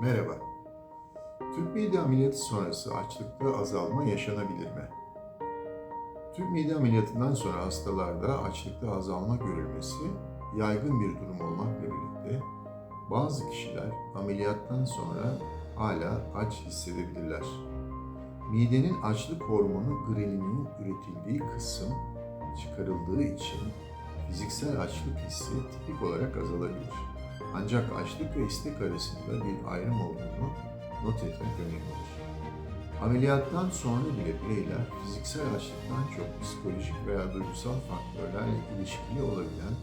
Merhaba. Tüp mide ameliyatı sonrası açlıkta azalma yaşanabilir mi? Tüp mide ameliyatından sonra hastalarda açlıkta azalma görülmesi yaygın bir durum olmakla birlikte bazı kişiler ameliyattan sonra hala aç hissedebilirler. Midenin açlık hormonu grelinin üretildiği kısım çıkarıldığı için fiziksel açlık hissi tipik olarak azalabilir. Ancak açlık ve istek arasında bir ayrım olduğunu not etmek önemlidir. Ameliyattan sonra bile bireyler fiziksel açlıktan çok psikolojik veya duygusal faktörlerle ilişkili olabilen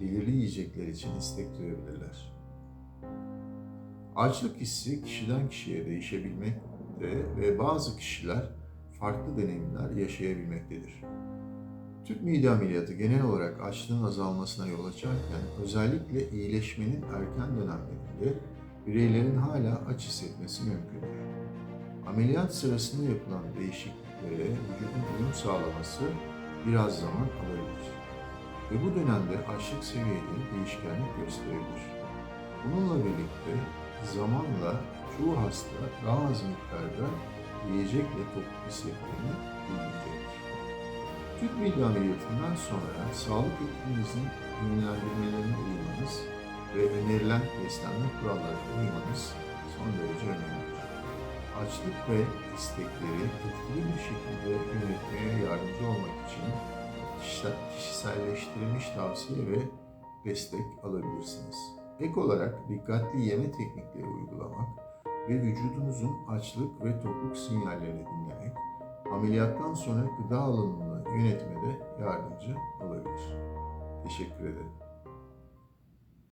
belirli yiyecekler için istek duyabilirler. Açlık hissi kişiden kişiye değişebilmekte ve bazı kişiler farklı deneyimler yaşayabilmektedir. Tüp mide ameliyatı genel olarak açlığın azalmasına yol açarken özellikle iyileşmenin erken dönemlerinde bireylerin hala aç hissetmesi mümkündür. Ameliyat sırasında yapılan değişikliklere vücudun uyum sağlaması biraz zaman alabilir. Ve bu dönemde açlık seviyeleri değişkenlik gösterebilir. Bununla birlikte zamanla çoğu hasta daha az miktarda yiyecek ve tokluk hissettiğini bildirecektir. Tüp mide ameliyatından sonra sağlık ekibininizin yönlendirmelerine uymanız ve önerilen beslenme kurallarına uymanız son derece önemlidir. Açlık ve istekleri etkili bir şekilde yönetmeye yardımcı olmak için kişisel- kişiselleştirilmiş tavsiye ve destek alabilirsiniz. Ek olarak dikkatli yeme teknikleri uygulamak ve vücudunuzun açlık ve tokluk sinyallerini dinlemek ameliyattan sonra gıda alımını yönetmede yardımcı olabilir. Teşekkür ederim.